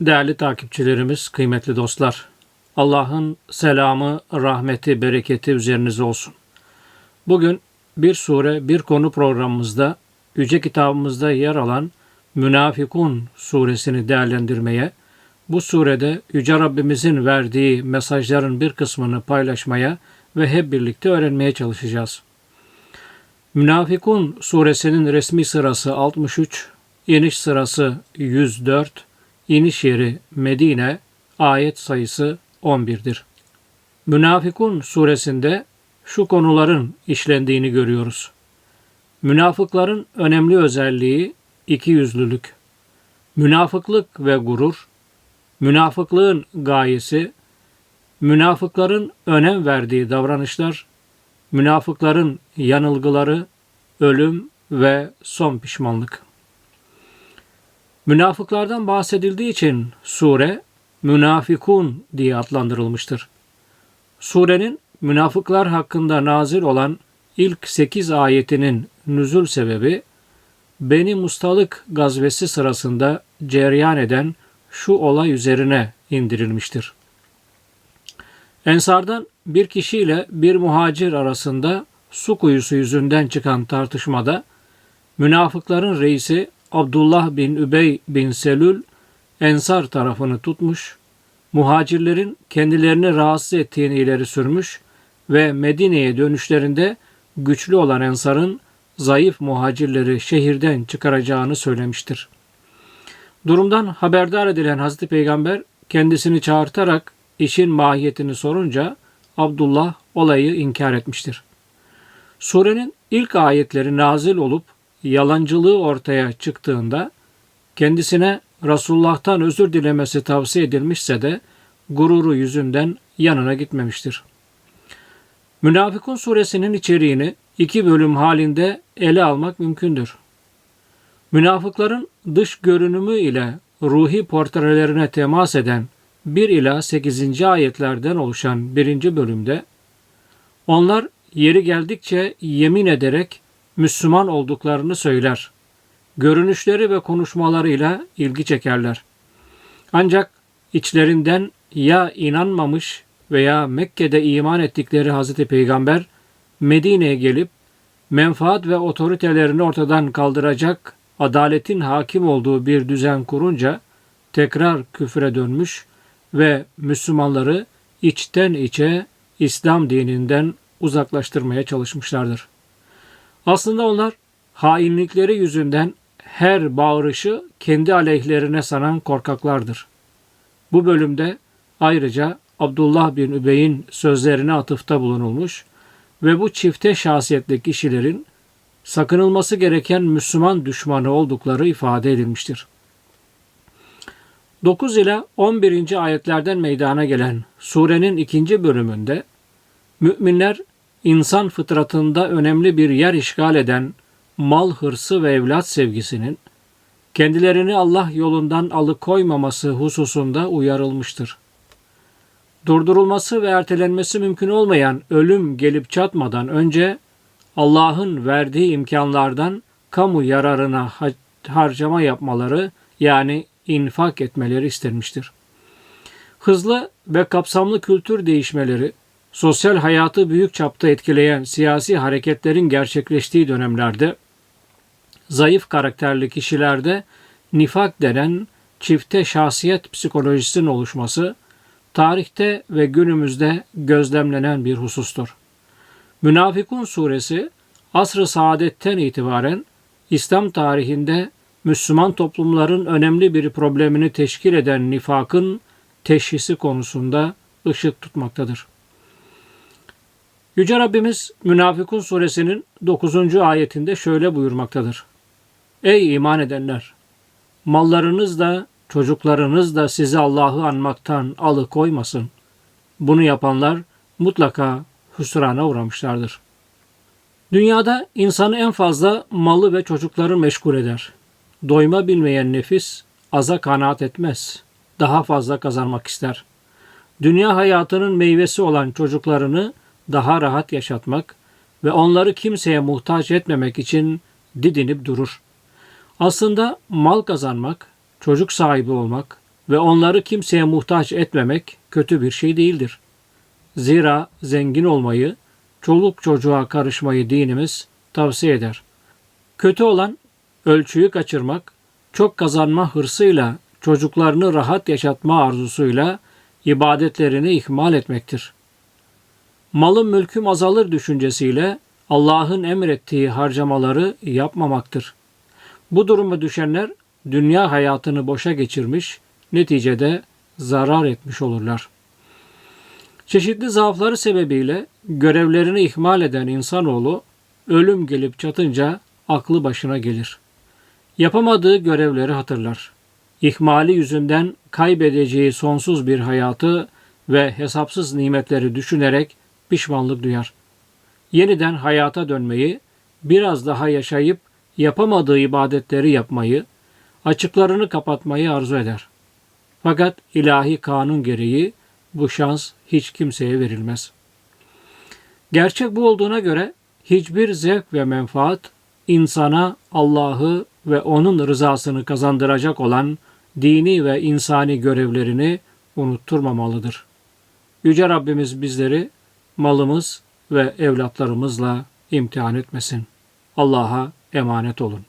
Değerli takipçilerimiz, kıymetli dostlar, Allah'ın selamı, rahmeti, bereketi üzerinize olsun. Bugün bir sure, bir konu programımızda Yüce kitabımızda yer alan Münafikun suresini değerlendirmeye, bu surede Yüce Rabbimizin verdiği mesajların bir kısmını paylaşmaya ve hep birlikte öğrenmeye çalışacağız. Münafikun suresinin resmi sırası 63, iniş sırası 104, iniş yeri Medine, ayet sayısı 11'dir. Münafikun suresinde şu konuların işlendiğini görüyoruz. Münafıkların önemli özelliği ikiyüzlülük. Münafıklık ve gurur, münafıklığın gayesi, münafıkların önem verdiği davranışlar, münafıkların yanılgıları, ölüm ve son pişmanlık. Münafıklardan bahsedildiği için sure Münafikun diye adlandırılmıştır. Surenin münafıklar hakkında nazil olan ilk 8 ayetinin nüzul sebebi Beni Mustalık gazvesi sırasında cereyan eden şu olay üzerine indirilmiştir. Ensardan bir kişiyle bir muhacir arasında su kuyusu yüzünden çıkan tartışmada münafıkların reisi Abdullah bin Übey bin Selül Ensar tarafını tutmuş, muhacirlerin kendilerini rahatsız ettiğini ileri sürmüş ve Medine'ye dönüşlerinde güçlü olan Ensar'ın zayıf muhacirleri şehirden çıkaracağını söylemiştir. Durumdan haberdar edilen Hazreti Peygamber kendisini çağırtarak işin mahiyetini sorunca Abdullah olayı inkar etmiştir. Surenin ilk ayetleri nazil olup yalancılığı ortaya çıktığında kendisine Resulullah'tan özür dilemesi tavsiye edilmişse de gururu yüzünden yanına gitmemiştir. Münafıkun suresinin içeriğini iki bölüm halinde ele almak mümkündür. Münafıkların dış görünümü ile ruhi portrelerine temas eden 1 ila 8. ayetlerden oluşan birinci bölümde onlar yeri geldikçe yemin ederek Müslüman olduklarını söyler. Görünüşleri ve konuşmalarıyla ilgi çekerler. Ancak içlerinden ya inanmamış veya Mekke'de iman ettikleri Hazreti Peygamber Medine'ye gelip menfaat ve otoritelerini ortadan kaldıracak adaletin hakim olduğu bir düzen kurunca tekrar küfre dönmüş ve Müslümanları içten içe İslam dininden uzaklaştırmaya çalışmışlardır. Aslında onlar hainlikleri yüzünden her bağırışı kendi aleyhlerine sanan korkaklardır. Bu bölümde ayrıca Abdullah bin Übey'in sözlerine atıfta bulunulmuş ve bu çifte şahsiyetli kişilerin sakınılması gereken Müslüman düşmanı oldukları ifade edilmiştir. 9 ile 11. ayetlerden meydana gelen surenin ikinci bölümünde müminler insan fıtratında önemli bir yer işgal eden mal hırsı ve evlat sevgisinin kendilerini Allah yolundan alıkoymaması hususunda uyarılmıştır. Durdurulması ve ertelenmesi mümkün olmayan ölüm gelip çatmadan önce Allah'ın verdiği imkanlardan kamu yararına harcama yapmaları yani infak etmeleri istenmiştir. Hızlı ve kapsamlı kültür değişmeleri, sosyal hayatı büyük çapta etkileyen siyasi hareketlerin gerçekleştiği dönemlerde zayıf karakterli kişilerde nifak denen çifte şahsiyet psikolojisinin oluşması tarihte ve günümüzde gözlemlenen bir husustur. Münafikun suresi asr-ı saadetten itibaren İslam tarihinde Müslüman toplumların önemli bir problemini teşkil eden nifakın teşhisi konusunda ışık tutmaktadır. Yüce Rabbimiz Münafikun suresinin 9. ayetinde şöyle buyurmaktadır. Ey iman edenler! Mallarınız da çocuklarınız da sizi Allah'ı anmaktan alıkoymasın. Bunu yapanlar mutlaka hüsrana uğramışlardır. Dünyada insanı en fazla malı ve çocukları meşgul eder. Doyma bilmeyen nefis aza kanaat etmez. Daha fazla kazanmak ister. Dünya hayatının meyvesi olan çocuklarını daha rahat yaşatmak ve onları kimseye muhtaç etmemek için didinip durur. Aslında mal kazanmak, çocuk sahibi olmak ve onları kimseye muhtaç etmemek kötü bir şey değildir. Zira zengin olmayı, çoluk çocuğa karışmayı dinimiz tavsiye eder. Kötü olan ölçüyü kaçırmak, çok kazanma hırsıyla, çocuklarını rahat yaşatma arzusuyla ibadetlerini ihmal etmektir. Malım mülküm azalır düşüncesiyle Allah'ın emrettiği harcamaları yapmamaktır. Bu duruma düşenler dünya hayatını boşa geçirmiş, neticede zarar etmiş olurlar. Çeşitli zaafları sebebiyle görevlerini ihmal eden insanoğlu ölüm gelip çatınca aklı başına gelir. Yapamadığı görevleri hatırlar. İhmali yüzünden kaybedeceği sonsuz bir hayatı ve hesapsız nimetleri düşünerek pişmanlık duyar. Yeniden hayata dönmeyi, biraz daha yaşayıp yapamadığı ibadetleri yapmayı, açıklarını kapatmayı arzu eder. Fakat ilahi kanun gereği bu şans hiç kimseye verilmez. Gerçek bu olduğuna göre hiçbir zevk ve menfaat insana Allah'ı ve onun rızasını kazandıracak olan dini ve insani görevlerini unutturmamalıdır. Yüce Rabbimiz bizleri malımız ve evlatlarımızla imtihan etmesin. Allah'a emanet olun.